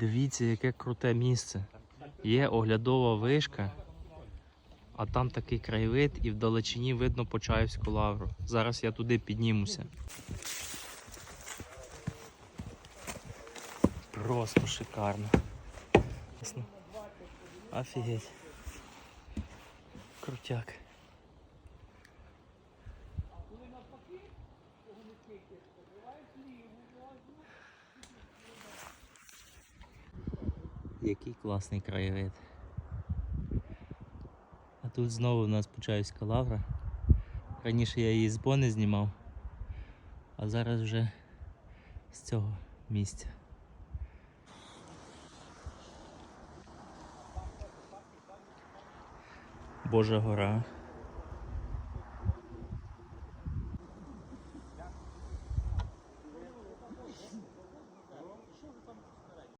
Дивіться, яке круте місце. Є оглядова вишка, а там такий краєвид і вдалечині видно Почаївську лавру. Зараз я туди піднімуся. Просто шикарно. Офігеть. Крутяк. Який класний краєвид. А тут знову в нас Почаївська лавра. Раніше я її з Бони знімав, а зараз вже з цього місця. Божа гора.